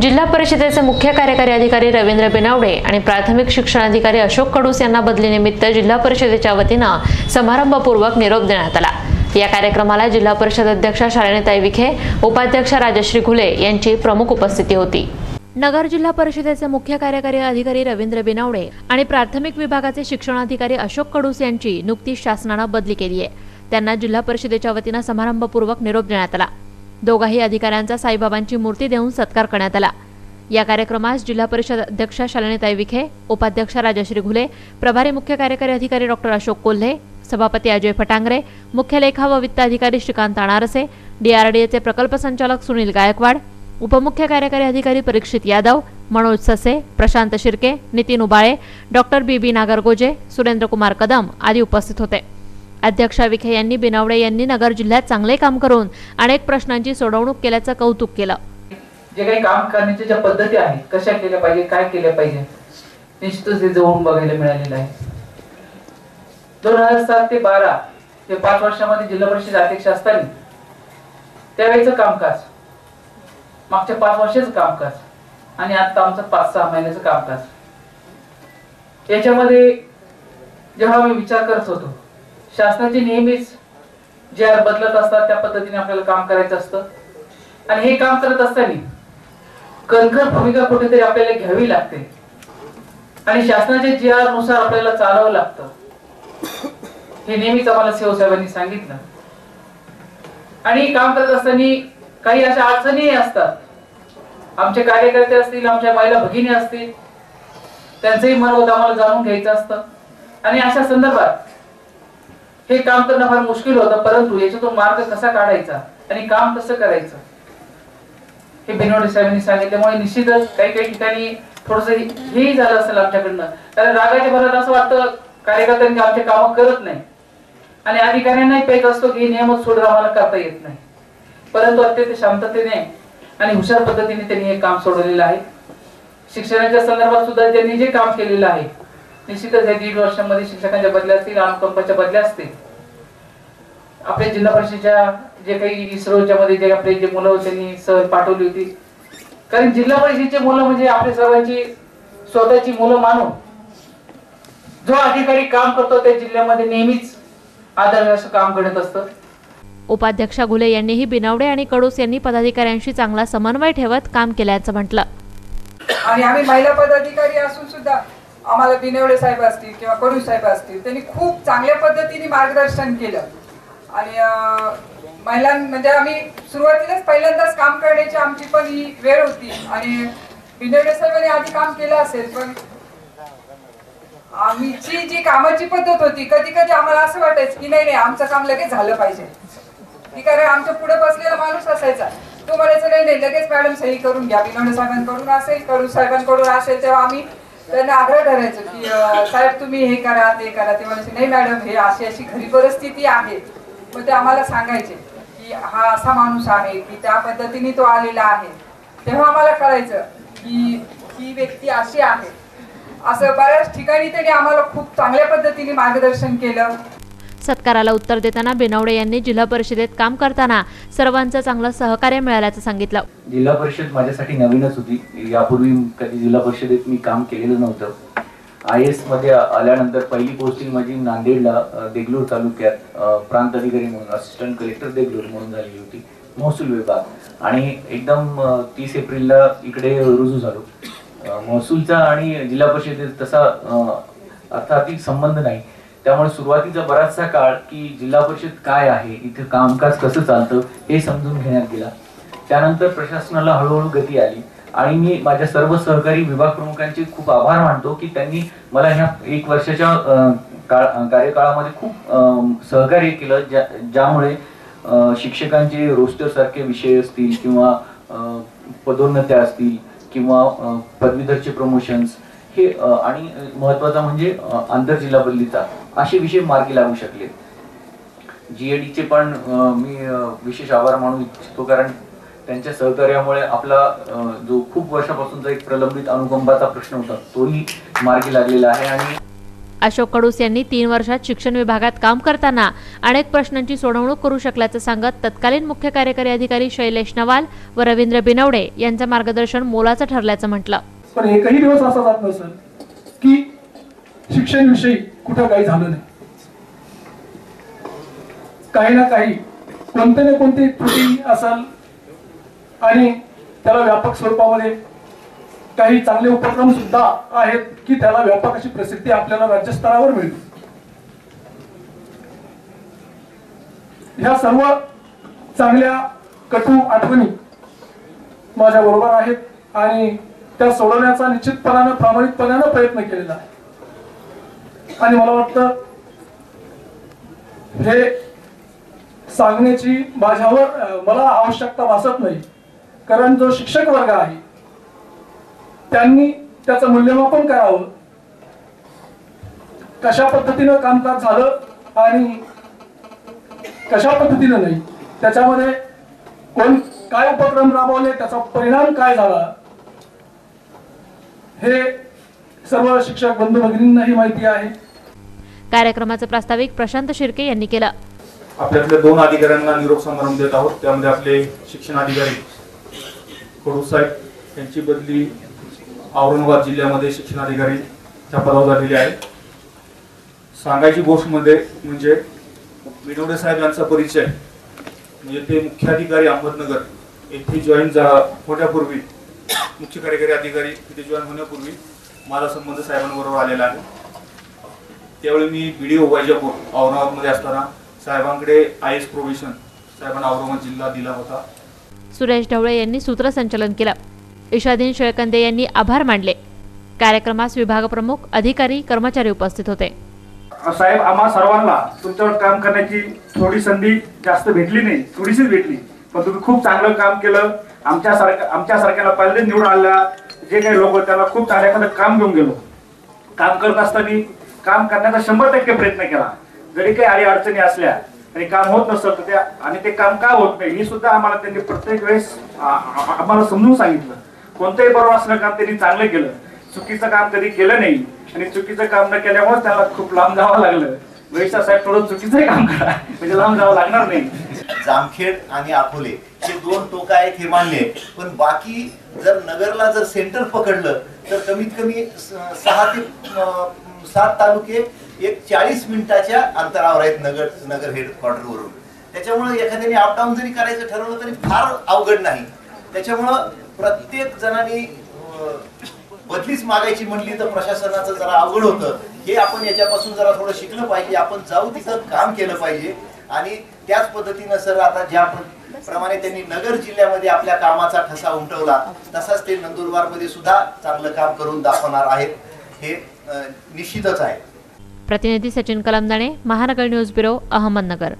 जिल्हा परिषदेचे मुख्य कार्यकारी अधिकारी रवींद्र बेनावडे आणि प्राथमिक शिक्षणाधिकारी अशोक कडूस यांना बदलीनिमित्त जिल्हा परिषदेच्या वतीनं समारंभपूर्वक निरोप देण्यात आला. या कार्यक्रमाला जिल्हा परिषद अध्यक्षा शालिनीताई विखे उपाध्यक्ष राजश्री घुले यांची प्रमुख उपस्थिती होती. नगर जिल्हा परिषदेचे मुख्य कार्यकारी अधिकारी रवींद्र बेनावडे आणि प्राथमिक विभागाचे शिक्षणाधिकारी अशोक कडूस यांची नुकतीच शासनानं बदली केली आहे. त्यांना जिल्हा परिषदेच्या वतीनं समारंभपूर्वक निरोप देण्यात आला. दोघाही अधिकाऱ्यांचा साईबाबांची मूर्ती देऊन सत्कार करण्यात आला. या कार्यक्रमास जिल्हा परिषद अध्यक्षा शालिनीताई विखे उपाध्यक्ष राजश्री घुले प्रभारी मुख्य कार्यकारी अधिकारी डॉक्टर अशोक कोल्हे सभापती अजय फटांगरे मुख्य लेखा व वित्त अधिकारी श्रीकांत अणारसे डीआरडीएचे प्रकल्प संचालक सुनील गायकवाड उपमुख्य कार्यकारी अधिकारी Parikshit Yadav Manoj Sase Prashant Shirke Nitin Ubale doctor B B Nagargoje Surendrakumar Kadam आदी उपस्थित होते. अध्यक्षा विखे यांनी बिनावडे यांनी नगर जिल्ह्यात चांगले काम करून अनेक प्रश्नांची सोडवणूक केल्याचं कौतुक केलं. जे काही काम करण्याच्या ज्या पद्धती आहेत कशा केल्या पाहिजे काय केल्या पाहिजे निश्चितच हे जवळून बघायला मिळालेलं आहे. दोन हजार सात ते बारा ते पाच वर्षामध्ये जिल्हा परिषद अध्यक्ष असताना त्यावेळेच कामकाज मागच्या पाच वर्षाचं कामकाज आणि आता आमचं पाच सहा महिन्याचं कामकाज. याच्यामध्ये जेव्हा मी विचार करत होतो शासनाचे नेहमीच जे बदलत असतात त्या पद्धतीने आपल्याला काम करायचं असतं. आणि हे काम करत असताना कणखर भूमिका कुठेतरी आपल्याला घ्यावी लागते. आणि शासनाच्या जी आरनुसार आपल्याला चालावं लागतं हे नेहमीच आम्हाला शिवसाहेबांनी सांगितलं. आणि काम करत असताना काही अशा अडचणीही असतात. आमचे कार्यकर्ते असतील आमच्या महिला भगिनी असतील त्यांचंही मनोगत आम्हाला जाणून घ्यायचं असतं. आणि अशा संदर्भात हे काम करणं फार मुश्किल होतं परंतु याच्यातून मार्ग कसा काढायचा आणि काम कसं करायचं? हे बिनोडे साहेबांनी सांगितल्यामुळे निश्चितच काही काही ठिकाणी थोडस हेही झालं असेल आमच्याकडनं. कारण रागाच्या भरात असं वाटतं कार्यकर्त्यांनी आमचे काम करत नाही. आणि अधिकाऱ्यांनाही पेच असतो की नियमच सोडून आम्हाला करता येत नाही. परंतु अत्यंत शांततेने आणि हुशार पद्धतीने त्यांनी हे काम सोडवलेलं आहे. शिक्षणाच्या संदर्भात सुद्धा त्यांनी जे काम केलेलं आहे निश्चितच या दीड वर्षामध्ये शिक्षकांच्या बदल्या असतील अनुकंपाच्या बदल्या असतील. आपल्या जिल्हा परिषदेच्या जे काही इस्रोच्या मध्ये जे आपले जे मुलं त्यांनी सहल पाठवली होती. कारण जिल्हा परिषदेचे मुलं म्हणजे आपल्या सर्वांची स्वतःची मुलं मानून जो अधिकारी काम करतो त्या जिल्ह्यामध्ये नेहमीच आदर असं काम घडत असतं. उपाध्यक्षा घुले यांनीही बिनावडे आणि कडूस यांनी पदाधिकाऱ्यांशी चांगला समन्वय ठेवत काम केल्याचं म्हटलं. आणि आम्ही महिला पदाधिकारी असून सुद्धा आम्हाला बिनेवडे साहेब असतील किंवा कडू साहेब असतील त्यांनी खूप चांगल्या पद्धतीने मार्गदर्शन केलं. आणि महिलां म्हणजे आम्ही सुरुवातीलाच पहिल्यांदाच काम करण्याची आमची पण ही वेळ होती. आणि बिनेवडे साहेबांनी आधी काम केलं असेल पण आमची जी कामाची पद्धत होती कधी कधी आम्हाला असं वाटायचं की नाही नाही आमचं काम लगेच झालं पाहिजे. की कारण आमच्या पुढे बसलेला माणूस असायचा. तो म्हणायचं नाही नाही लगेच मॅडम सही करून घ्या बिनवडे साहेबांकडून असेल कडू साहेबांकडून असेल तेव्हा आम्ही त्यांना आग्रह करायचो की साहेब तुम्ही हे करा ते करा. ते म्हणायचे नाही मॅडम हे अशी अशी घरी परिस्थिती आहे. मग ते आम्हाला सांगायचे की हा असा माणूस आहे की त्या पद्धतीने तो आलेला आहे. तेव्हा आम्हाला कळायचं की ही व्यक्ती अशी आहे. असं बऱ्याच ठिकाणी त्यांनी आम्हाला खूप चांगल्या पद्धतीने मार्गदर्शन केलं. सत्काराला उत्तर देताना बेनावडे यांनी जिल्हा परिषदेत काम करताना सर्वांचं चांगलं सहकार्य मिळाल्याचं सांगितलं. जिल्हा परिषद माझ्यासाठी नवीनच होती. यापूर्वी कधी जिल्हा परिषदेत मी काम केलेलं नव्हतं. आय एसमध्ये आल्यानंतर पहिली पोस्टिंग माझी नांदेडला देगलूर तालुक्यात प्रांत अधिकारी म्हणून असिस्टंट कलेक्टर देगलूर म्हणून झालेली होती. महसूल विभाग. आणि एकदम तीस एप्रिलला इकडे रुजू झालो. महसूलचा आणि जिल्हा परिषदेत तसा अ, अर्थातिक संबंध नाही. त्यामुळे सुरुवातीचा बराचसा काळ की जिल्हा परिषद काय आहे इथं कामकाज कसं चालतं हे समजून घेण्यात गेला. त्यानंतर प्रशासनाला हळूहळू गती आली. आणि मी माझ्या सर्व सहकारी विभाग प्रमुखांचे खूप आभार मानतो की त्यांनी मला ह्या एक वर्षाच्या काळ कार्यकाळामध्ये खूप सहकार्य केलं ज्या ज्यामुळे शिक्षकांचे रोस्टर सारखे विषय असतील किंवा अं, पदोन्नत्या असतील किंवा पदवीधरचे प्रमोशन्स हे आणि महत्त्वाचा म्हणजे अं, आंतरजिल्हा बदलीचा असे विषय मार्गी लागू शकले. जीएडीचे पण मी विशेष आभार मानू इच्छितो कारण त्यांच्या सहकार्यामुळे आपला जो खूप वर्षापासूनचा एक प्रलंबित अनुकंपाचा प्रश्न होता तोही मार्गी लागलेला आहे आणि अशोक कडूस यांनी तीन वर्षात शिक्षण विभागात काम करताना अनेक प्रश्नांची सोडवणूक करू शकल्याचं सांगत तत्कालीन मुख्य कार्यकारी अधिकारी शैलेश नवाल व रवींद्र बिनवडे यांचं मार्गदर्शन मोलाचं ठरल्याचं म्हटलं. पण एकही दिवस असा जात नसेल की शिक्षण विषयी कुठं काही झालं नाही. काही ना काही कोणते ना कोणती त्रुटी असाल आणि त्याला व्यापक स्वरूपामध्ये काही चांगले उपक्रम सुद्धा आहेत की त्याला व्यापक अशी प्रसिद्धी आपल्याला राज्यस्तरावर मिळते. ह्या सर्व चांगल्या कटू आठवणी माझ्या बरोबर आहेत आणि त्या सोडवण्याचा निश्चितपणानं प्रामाणिकपणानं प्रयत्न केलेला आहे. आणि मला वाटतं हे सांगण्याची माझ्यावर मला आवश्यकता भासत नाही. कारण जो शिक्षक वर्ग आहे त्यांनी त्याचं मूल्यमापन करावं. कशा पद्धतीनं कामकाज झालं आणि कशा पद्धतीनं नाही त्याच्यामध्ये कोण काय उपक्रम राबवले त्याचा परिणाम काय झाला हे सर्व शिक्षक बंधू भगिनींनाही माहिती आहे. कार्यक्रमाचं प्रास्ताविक प्रशांत शिर्के यांनी केलं. आपल्यातल्या दोन अधिकाऱ्यांना निरोप समारंभ देत आहोत. त्यामध्ये आपले शिक्षण अधिकारी कडू साहेब यांची बदली औरंगाबाद जिल्ह्यामध्ये शिक्षण अधिकारी त्या पदावर झालेली आहे. सांगायची गोष्टमध्ये म्हणजे विनोडे साहेब यांचा परिचय म्हणजे ते मुख्याधिकारी अहमदनगर येथे जॉईन झा होण्यापूर्वी मुख्य कार्यकारी अधिकारी तिथे जॉईन होण्यापूर्वी माझा संबंध साहेबांबरोबर आलेला आहे. त्यावेळी मी बीडीओ वैजापूर औरंगाबादमध्ये असताना साहेबांकडे आय एस प्रोव्हिशन साहेबांना औरंगाबाद जिल्हा दिला होता. सुरेश ढवळे यांनी सूत्रसंचालन केलं. इशादीन शेळकंदे यांनी आभार मानले. कार्यक्रमास विभाग प्रमुख अधिकारी कर्मचारी उपस्थित होते. साहेब आम्हा सर्वांना तुमच्यावर काम करण्याची थोडी संधी जास्त भेटली नाही थोडीशीच भेटली. पण तुम्ही खूप चांगलं काम केलं. आमच्या सारख्या आमच्या सारख्याला पहिले निवडून आल्या जे काही लोक त्याला खूप चांगलं एखादं काम घेऊन गेलो. काम करत असताना काम करण्याचा शंभर टक्के प्रयत्न केला. जरी काही अडी अडचणी असल्या आणि काम होत नसतं तर त्या आणि ते काम का होत नाही ही सुद्धा आम्हाला त्यांनी प्रत्येक वेळेस आम्हाला समजून सांगितलं. कोणतंही बरोबर असलं काम त्यांनी चांगलं केलं. चुकीचं काम कधी केलं नाही. आणि चुकीचं काम न केल्यामुळे त्याला खूप लांब जावं लागलं. वैशा साहेब थोडं चुकीचंही काम करा. म्हणजे लांब जावं लागणार नाही. जामखेड आणि अकोले हे दोन टोका आहेत हे मान्य आहे. पण बाकी जर नगरला जर सेंटर पकडलं तर कमीत कमी सहा ते सात तालुके एक चाळीस मिनिटाच्या अंतरावर आहेत नगर नगर हेडक्वार्टरवरून त्याच्यामुळे एखाद्याने अपडाऊन जरी करायचं ठरवलं तरी फार अवघड नाही. त्याच्यामुळं प्रत्येक जणांनी बदलीच मागायची म्हणली तर प्रशासनाचं जरा अवघड होतं. हे आपण याच्यापासून जरा थोडं शिकलं पाहिजे. आपण जाऊ तिथं काम केलं पाहिजे. आणि त्याच पद्धतीनं सर आता ज्या प्रमाणे त्यांनी नगर जिल्ह्यामध्ये आपल्या कामाचा ठसा उमटवला तसाच ते नंदुरबारमध्ये सुद्धा चांगलं काम करून दाखवणार आहेत. हे निश्चितच आहे. प्रतिनिधी सचिन कलमदाणे महानगर न्यूज ब्युरो अहमदनगर.